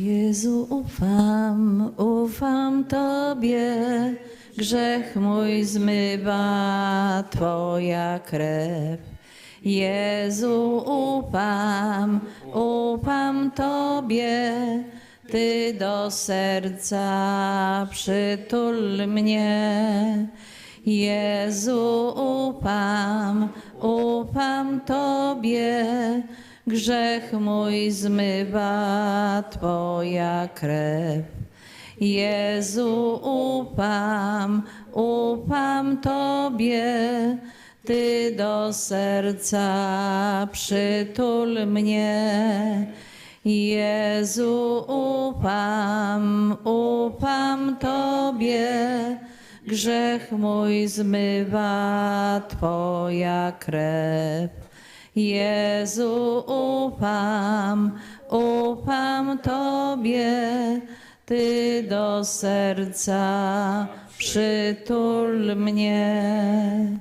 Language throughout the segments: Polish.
Jezu, ufam, ufam Tobie, grzech mój zmywa Twoja krew. Jezu, ufam, ufam Tobie, Ty do serca przytul mnie. Jezu, ufam, ufam Tobie, grzech mój zmywa Twoja krew. Jezu, ufam, ufam Tobie, Ty do serca przytul mnie. Jezu, ufam, ufam Tobie, grzech mój zmywa Twoja krew. Jezu, ufam, ufam Tobie, Ty do serca przytul mnie.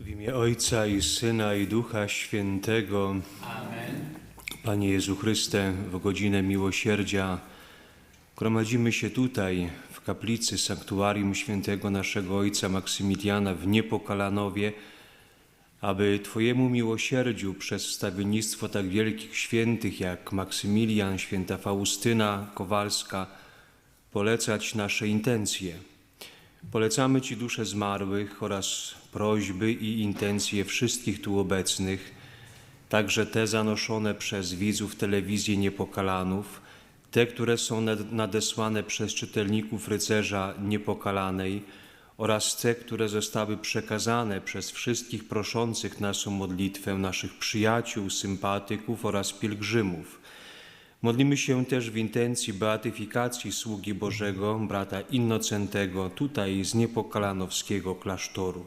W imię Ojca i Syna i Ducha Świętego. Amen. Panie Jezu Chryste, w godzinę miłosierdzia gromadzimy się tutaj w kaplicy sanktuarium świętego naszego Ojca Maksymiliana w Niepokalanowie, aby Twojemu miłosierdziu przez wstawiennictwo tak wielkich świętych jak Maksymilian, święta Faustyna Kowalska polecać nasze intencje. Polecamy Ci dusze zmarłych oraz prośby i intencje wszystkich tu obecnych, także te zanoszone przez widzów telewizji Niepokalanów, te, które są nad- nadesłane przez czytelników rycerza Niepokalanej oraz te, które zostały przekazane przez wszystkich proszących naszą modlitwę, naszych przyjaciół, sympatyków oraz pielgrzymów. Modlimy się też w intencji beatyfikacji sługi Bożego, brata Innocentego, tutaj z niepokalanowskiego klasztoru.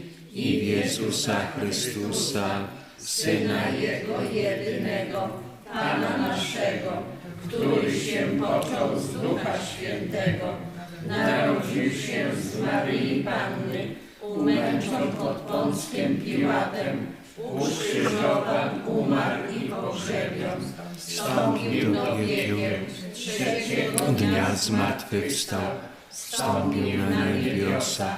i w Jezusa Chrystusa, Syna Jego jedynego, Pana naszego, który się począł z Ducha Świętego, narodził się z Maryi Panny, umęczon pod Pąckiem Piłatem, ukrzyżowan, umarł i pogrzebion, wstąpił do piekieł, trzeciego dnia zmartwychwstał, wstąpił na niebiosa,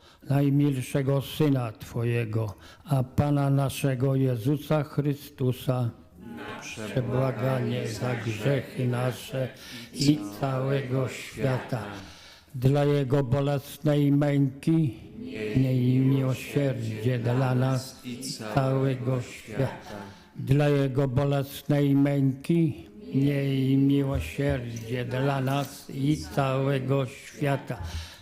najmilszego Syna Twojego, a Pana naszego Jezusa Chrystusa, przebłaganie za grzechy nasze i całego świata. Dla Jego bolesnej męki, miej miłosierdzie dla nas i całego świata. Dla Jego bolesnej męki, miej miłosierdzie dla nas i całego świata.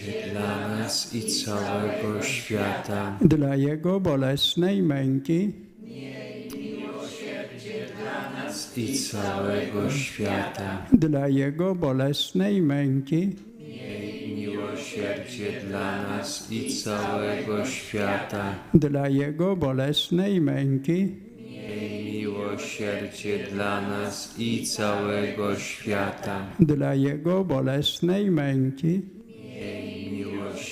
Miłosierdzie dla nas i całego świata. dla Jego bolesnej męki, I całego świata. dla Jego bolesnej męki, Miłosierdzie dla nas i całego świata. dla Jego bolesnej męki, Miłosierdzie dla nas i całego świata. dla Jego bolesnej męki,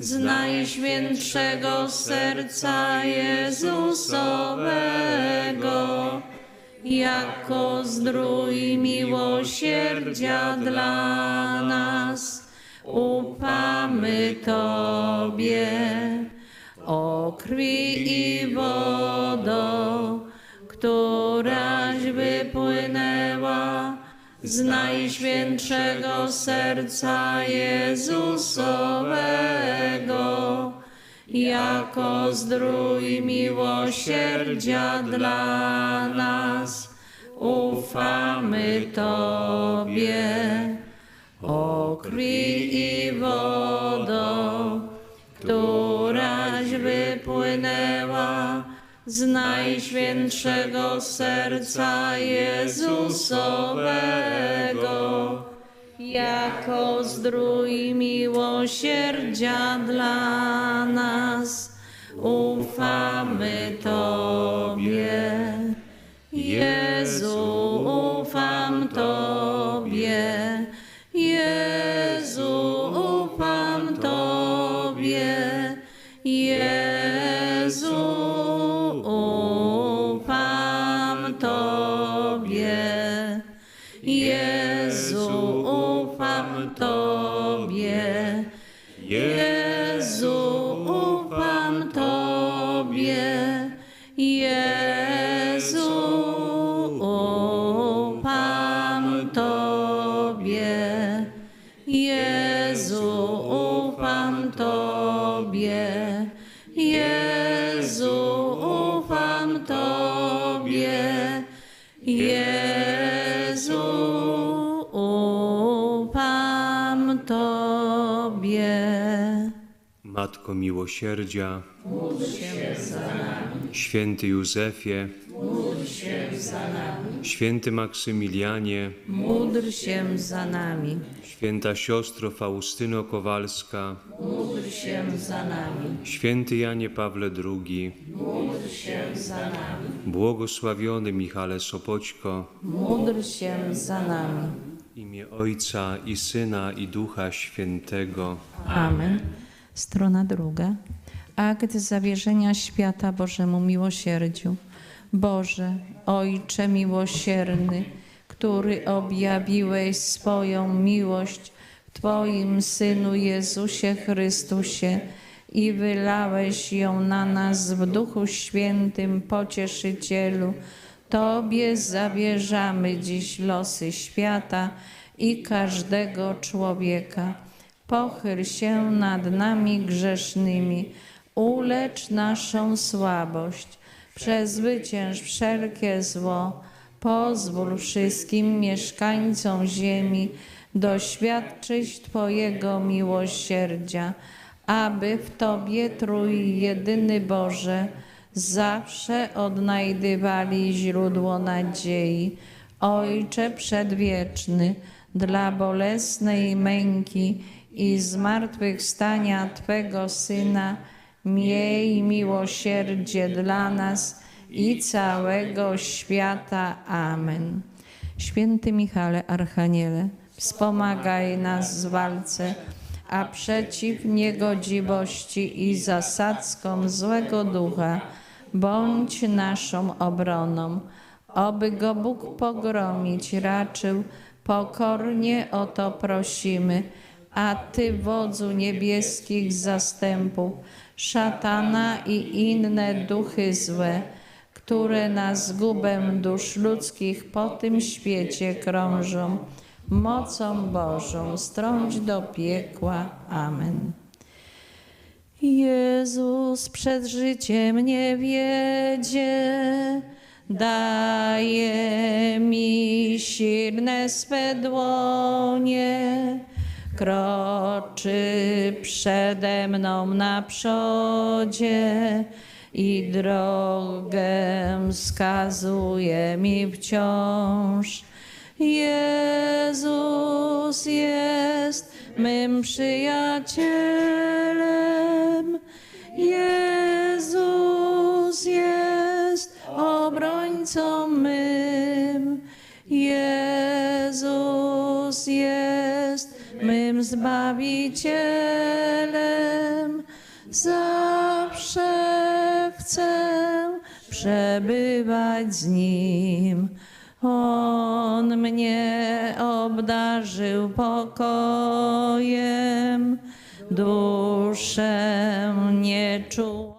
z najświętszego serca Jezusowego, jako zdrój miłosierdzia dla nas, ufamy Tobie. O krwi i wodo, z najświętszego serca Jezusowego, jako zdrój miłosierdzia dla nas, ufamy Tobie. O krwi z najświętszego serca Jezusowego, jako zdrój miłosierdzia dla nas, ufamy Tobie. Ufam Tobie. Jezu, ufam Tobie. Matko Miłosierdzia, Święty Józefie, Święty Maksymilianie, Módl się za nami. Święta Siostro Faustyno Kowalska, Módl się za nami. Święty Janie Pawle II, Módl się za nami. Błogosławiony Michale Sopoćko, Módl się za nami. w imię Ojca i Syna i Ducha Świętego. Amen. Strona druga. Akt zawierzenia świata Bożemu miłosierdziu. Boże, Ojcze miłosierny, który objawiłeś swoją miłość w Twoim Synu Jezusie Chrystusie i wylałeś ją na nas w Duchu Świętym Pocieszycielu, Tobie zawierzamy dziś losy świata i każdego człowieka. Pochyl się nad nami grzesznymi, ulecz naszą słabość, przezwycięż wszelkie zło, pozwól wszystkim mieszkańcom ziemi doświadczyć Twojego miłosierdzia, aby w Tobie Trój jedyny Boże zawsze odnajdywali źródło nadziei. Ojcze przedwieczny, dla bolesnej męki i zmartwychwstania Twego Syna, miej miłosierdzie dla nas i całego świata. Amen. Święty Michale Archaniele, wspomagaj nas w walce, a przeciw niegodziwości i zasadzkom złego ducha bądź naszą obroną. Oby go Bóg pogromić raczył, pokornie o to prosimy. A Ty, wodzu niebieskich zastępów, szatana i inne duchy złe, które na zgubę dusz ludzkich po tym świecie krążą, mocą Bożą strąć do piekła. Amen. Jezus przed życiem nie wiedzie, daje mi silne swe dłonie, kroczy przede mną na przodzie i drogę wskazuje mi wciąż. Jezus jest mym przyjacielem. Jezus jest obrońcą mym. Zbawicielem. Zawsze chcę przebywać z Nim. On mnie obdarzył pokojem, duszę nie czuł.